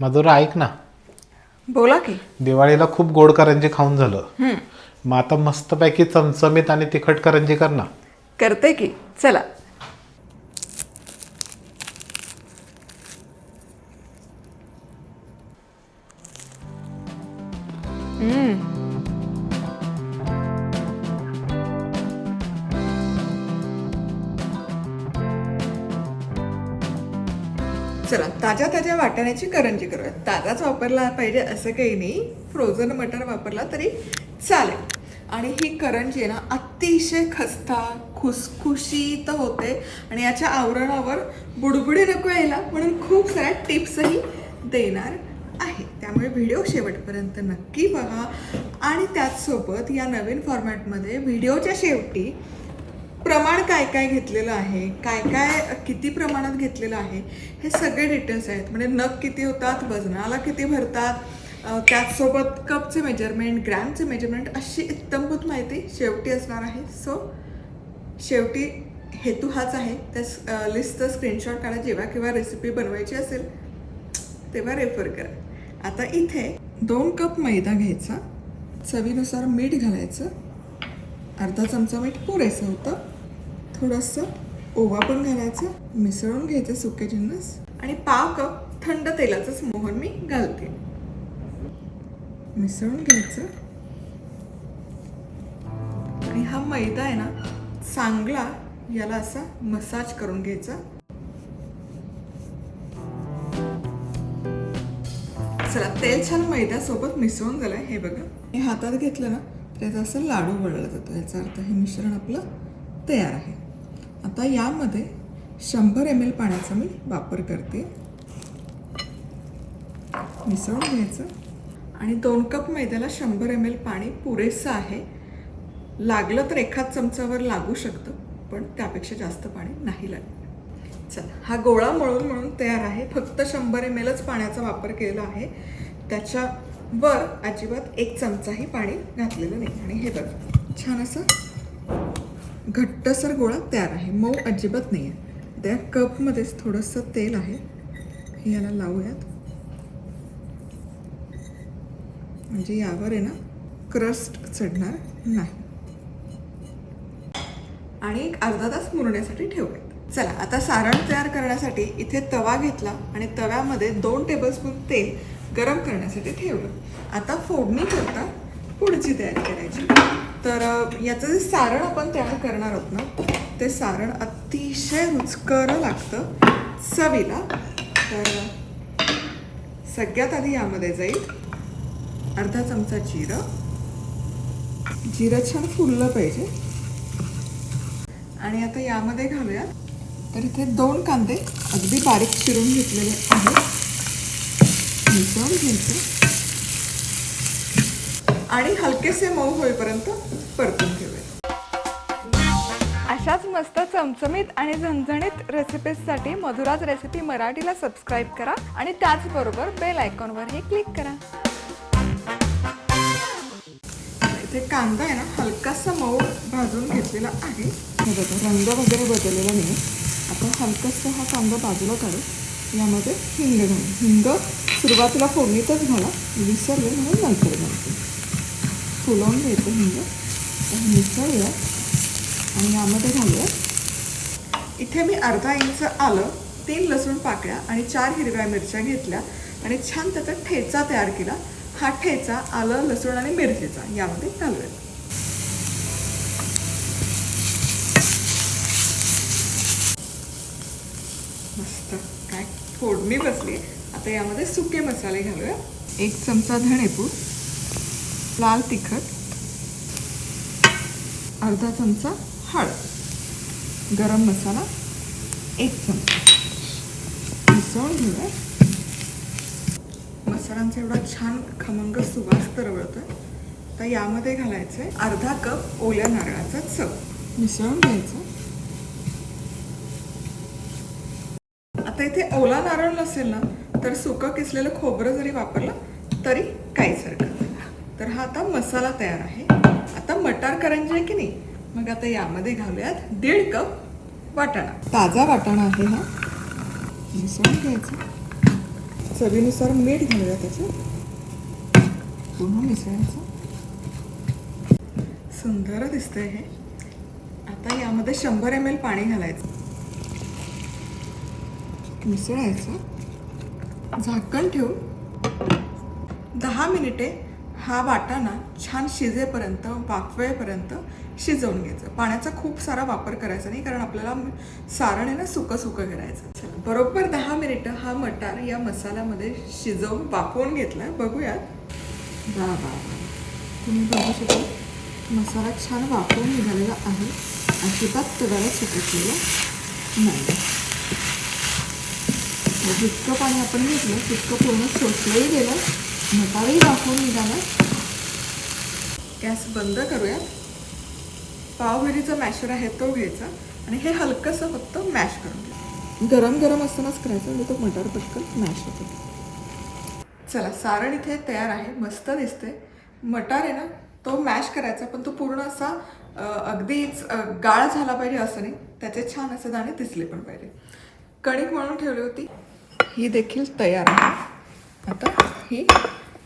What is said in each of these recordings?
मधुरा ऐक ना. बोला की. दिवाळीला खूप गोड करंजी खाऊन झालं. मग आता मस्तपैकी चमचमीत आणि तिखट करंजी कर ना. करते की. चला. चला ताज्या ताज्या वाटाण्याची करंजी करूया ताजाच वापरला पाहिजे असं काही नाही. फ्रोझन मटर वापरला तरी चालेल. आणि ही करंजी आहे ना अतिशय खस्ता खुसखुशीत होते. आणि याच्या आवरणावर बुडबुडी नको यायला म्हणून खूप साऱ्या टिप्सही देणार आहे. त्यामुळे व्हिडिओ शेवटपर्यंत नक्की बघा. आणि त्याचसोबत या नवीन फॉर्मॅटमध्ये व्हिडिओच्या शेवटी प्रमाण काय काय घेतलेलं आहे? काय काय किती प्रमाणात घेतलेलं आहे? हे सगळे डिटेल्स आहेत. म्हणजे नग किती होतात वजनाला किती भरतात त्याचसोबत कपचे मेजरमेंट ग्रॅमचे मेजरमेंट अशी इत्तमभूत माहिती शेवटी असणार आहे. सो शेवटी हेतू हाच आहे. त्या लिस्टचं स्क्रीनशॉट काढा. जेव्हा किंवा रेसिपी बनवायची असेल तेव्हा रेफर करा. आता इथे दोन कप मैदा घ्यायचा. चवीनुसार मीठ घालायचं. अर्धा चमचा मीठ पुरेसं होतं. थोडंसं ओवा पण घालायचं मिसळून घ्यायचं सुके जिन्नस आणि पाव कप थंड तेलाचंच मोहन मी घालते. मिसळून घ्यायचं. आणि हा मैदा आहे ना चांगला याला असा मसाज करून घ्यायचा. चला तेल छान मैद्यासोबत मिसळून झालंय हे बघा. हे हातात घेतलं ना त्याचा असं लाडू वळला जातो याचा अर्थ हे मिश्रण आपलं तयार आहे. आता यामध्ये शंभर एम एल पाण्याचा मी वापर करते. मिसळून घ्यायचं. आणि दोन कप मैद्याला शंभर एम एल पाणी पुरेसं आहे. लागलं तर एखाद चमचावर लागू शकतं पण त्यापेक्षा जास्त पाणी नाही लागलं चला हा गोळा मळून मळून तयार आहे. फक्त शंभर एम एलच पाण्याचा वापर केलेला आहे. त्याच्यावर अजिबात एक चमचाही पाणी घातलेलं नाही. आणि हे बघ छान असं घट्टसर गोळा तयार आहे. मऊ अजिबात नाही आहे त्या कपमध्येच थोडंसं तेल आहे. हे याला लावूयात. म्हणजे यावर आहे ना क्रस्ट चढणार नाही. आणि एक अर्धा तास मुरण्यासाठी ठेवूयात. चला आता सारण तयार करण्यासाठी इथे तवा घेतला आणि तव्यामध्ये दोन टेबलस्पून तेल गरम करण्यासाठी ठेवलं. आता फोडणी करता पुढची तयारी करायची. तर याचं जे सारण आपण तयार करणार आहोत ना ते सारण अतिशय रुचकर लागतं चवीला. तर सगळ्यात आधी यामध्ये जाईल अर्धा चमचा जिरं. जिरं छान फुललं पाहिजे. आणि आता यामध्ये घालूया तर इथे दोन कांदे अगदी बारीक चिरून घेतलेले आहेत. मिसळून घ्यायचे. आणि हलकेसे मऊ होईपर्यंत परतून घेऊया अशाच मस्त चमचमीत आणि झणझणीत रेसिपीजसाठी मधुराज रेसिपी मराठीला सबस्क्राईब करा आणि त्याचबरोबर बेल आयकॉनवरही क्लिक करा. इथे कांदा आहे ना हलकासा मऊ भाजून घेतलेला आहे. हे बघा रंग वगैरे बदललेला नाही. आपण हलकासा हा कांदा बाजूला काढू. यामध्ये हिंग घालू. हिंग सुरुवातीला फोडणीतच घाला विसरले म्हणून नंतर घालते. फुलवून घ्यायचं म्हणजे. हिंग मिसळूया. आणि यामध्ये घालूया. इथे मी अर्धा इंच आलं तीन लसूण पाकळ्या आणि चार हिरव्या मिरच्या घेतल्या. आणि छान त्याचा ठेचा तयार केला. हा ठेचा आलं लसूण आणि मिरचीचा यामध्ये घालूया. मस्त. काय फोडणी बसली. आता यामध्ये सुके मसाले घालूया. एक चमचा धणेपूड. लाल तिखट अर्धा चमचा हळद गरम मसाला एक चमचा. मिसळून घेऊया. मसाल्यांचा एवढा छान खमंग सुवास तरवळतो तर यामध्ये घालायचं आहे अर्धा कप ओल्या नारळाचा चव. मिसळून घ्यायचं. आता इथे ओला नारळ नसेल ना तर सुकं किसलेलं खोबरं जरी वापरलं तरी काहीच हरकत नाही. तर हा आता मसाला तयार आहे. आता मटार करंजी आहे की नाही? मग आता यामध्ये घालूयात दीड कप वाटाणा. ताजा वाटाणा आहे हा. मिसळून घ्यायचा. चवीनुसार मीठ घालूया त्याचं. पुन्हा मिसळायचं. सुंदर दिसतंय हे. आता यामध्ये शंभर एम एल पाणी घालायचं. मिसळायचं. झाकण ठेवून दहा मिनिटे हा वाटाणा छान शिजेपर्यंत वाफवेपर्यंत शिजवून घ्यायचं. पाण्याचा खूप सारा वापर करायचा नाही कारण आपल्याला सारण आहे ना सुकं सुकं करायचं बरोबर दहा मिनिटं हा मटार या मसाल्यामध्ये शिजवून वाफवून घेतला बघूयात. वा बा तुम्ही बघू शकता मसाला छान वाफवून निघालेला आहे. अजिबात तगाला सुकटलेला नाही. जितकं पाणी आपण घेतलं तितकं पूर्ण शोषलंही गेलं. मटारी वाफवून निघाला गॅस बंद करूया पावभाजीचा मॅशर आहे तो घ्यायचा आणि हे हलकंसं फक्त मॅश करून घ्यायचं गरम गरम असतानाच करायचं म्हणजे तो मटार पटकन मॅश होतो. चला सारण इथे तयार आहे मस्त दिसते मटार आहे ना तो मॅश करायचा पण तो पूर्ण असा अगदीच गाळ झाला पाहिजे असं नाही. त्याचे छान असे दाणे दिसले पण पाहिजे. कणिक म्हणून ठेवली होती. ही देखील तयार आहे. आता ही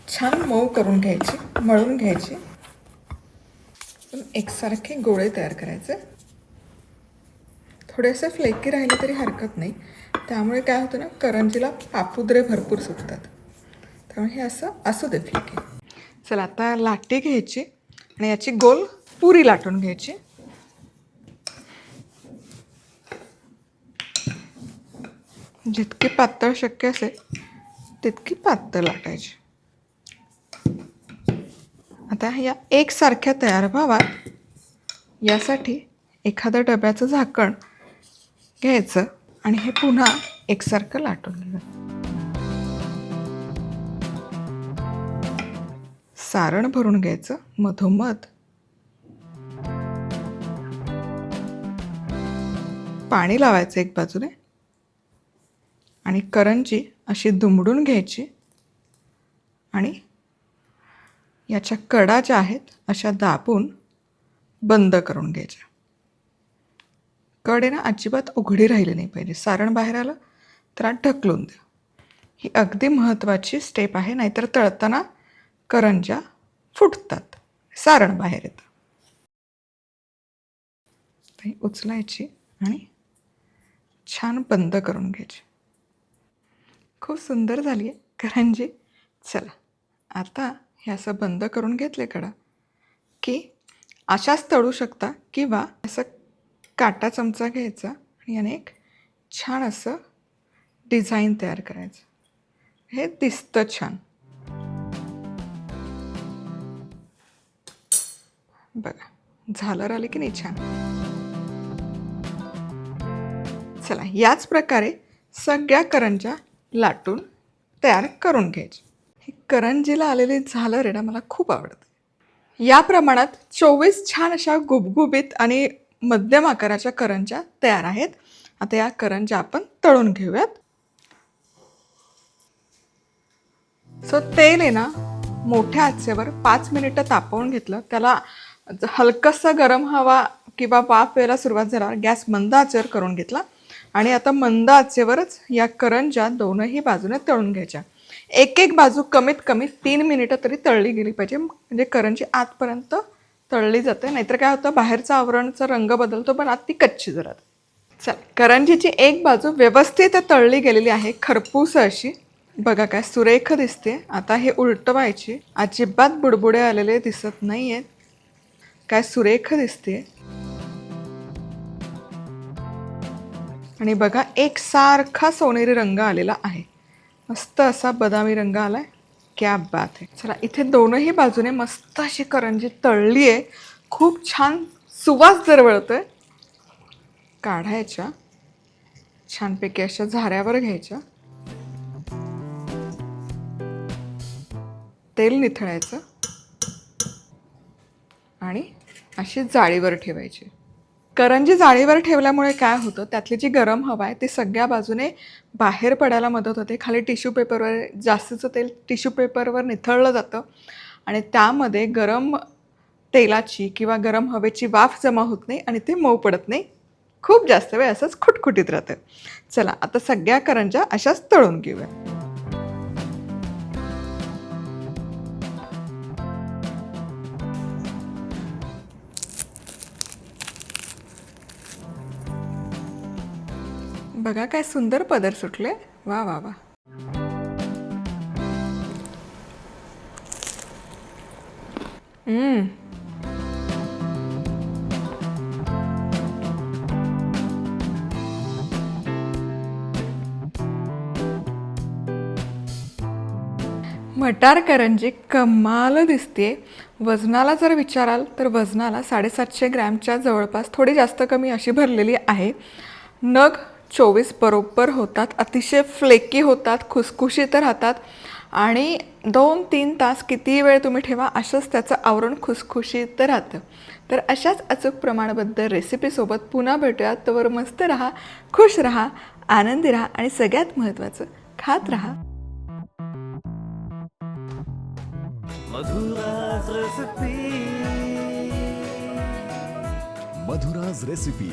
छान मऊ करून घ्यायची मळून घ्यायची. पण एकसारखे गोळे तयार करायचे. थोडेसे फ्लेकी राहिले तरी हरकत नाही. त्यामुळे काय होतं ना करंजीला पापुद्रे भरपूर सुटतात. त्यामुळे हे असं असू दे फ्लेकी चला आता लाटी घ्यायची आणि याची गोल पुरी लाटून घ्यायची. जितकी पातळ शक्य असेल तितकी पातळ लाटायची. आता या एकसारख्या तयार व्हाव्यात यासाठी एखादं डब्याचं झाकण घ्यायचं आणि हे पुन्हा एकसारखं लाटून घ्यायचं सारण भरून घ्यायचं मधोमध. पाणी लावायचं एक बाजूने. आणि करंजी अशी दुमडून घ्यायची. आणि याच्या कडा ज्या आहेत अशा दाबून बंद करून घ्यायच्या. कडे ना अजिबात उघडी राहिली नाही पाहिजे. सारण बाहेर आलं तर आत ढकलून द्या. ही अगदी महत्त्वाची स्टेप आहे नाहीतर तळताना करंज्या फुटतात. सारण बाहेर येतं. उचलायची आणि छान बंद करून घ्यायची. खूप सुंदर झाली आहे करंजी. चला आता हे असं बंद करून घेतले कडा. की अशाच तळू शकता किंवा असं काटा चमचा घ्यायचा आणि याने एक छान असं डिझाईन तयार करायचं. हे दिसतं छान. बघा झालर आले की नाही छान? चला याच प्रकारे सगळ्या करंज्या लाटून तयार करून घ्यायची ही करंजीला आलेली झालं रेडा मला खूप आवडते. या प्रमाणात चोवीस छान अशा गुबगुबीत आणि मध्यम आकाराच्या करंज्या तयार आहेत. आता या करंज्या आपण तळून घेऊयात. सो तेल आहे ना मोठ्या आचेवर पाच मिनिटं तापवून घेतलं. त्याला हलकंसं गरम हवा किंवा वाफ व्हायला सुरुवात झाल्यावर गॅस मंद आचेवर करून घेतला. आणि आता मंद आचेवरच या करंज्या दोनही बाजूने तळून घ्यायच्या. एक एक बाजू कमीत कमी तीन मिनिटं तरी तळली गेली पाहिजे. म्हणजे करंजी आतपर्यंत तळली जाते. नाहीतर काय होतं बाहेरचं आवरणचा रंग बदलतो पण आत ती कच्ची जरा. चल करंजीची एक बाजू व्यवस्थित तळली गेलेली आहे. खरपूस अशी. बघा काय सुरेख दिसते. आता हे उलटवायची. अजिबात बुडबुडे आलेले दिसत नाही आहेत काय सुरेख दिसते. आणि बघा एक सारखा सोनेरी रंग आलेला आहे. मस्त असा बदामी रंग आलाय. कॅब बात आहे. चला इथे दोनही बाजूने मस्त अशी करंजी तळली आहे. खूप छान सुवास दरवळतो आहे काढायच्या. छानपैकी अशा झाऱ्यावर घ्यायच्या. तेल निथळायचं. आणि अशी जाळीवर ठेवायची. करंजी जाळीवर ठेवल्यामुळे काय होतं? त्यातली जी गरम हवा आहे ती सगळ्या बाजूने बाहेर पडायला मदत होते. खाली टिश्यू पेपरवर जास्तीचं तेल टिश्यू पेपरवर निथळलं जातं आणि त्यामध्ये गरम तेलाची किंवा गरम हवेची वाफ जमा होत नाही आणि ते मऊ पडत नाही. खूप जास्त वेळ असंच खुटखुटीत राहतं. चला आता सगळ्या करंज्या अशाच तळून घेऊया. बघा काय सुंदर पदर सुटले. वा वा वा. हम्म. मटार करंजी कमाल दिसते. वजनाला जर विचाराल तर वजनाला साडेसातशे ग्रॅमच्या जवळपास थोडी जास्त कमी अशी भरलेली आहे. नग चोवीस बरोबर होतात अतिशय फ्लेकी होतात खुसखुशीत राहतात आणि दोन तीन तास किती वेळ तुम्ही ठेवा असंच त्याचं आवरण खुसखुशीत राहतं. तर अशाच अचूक प्रमाणबद्ध रेसिपीसोबत पुन्हा भेटूयात. तवर मस्त राहा खुश राहा आनंदी राहा आणि सगळ्यात महत्त्वाचं खात राहा. Madhuraj recipe Madhuraj recipe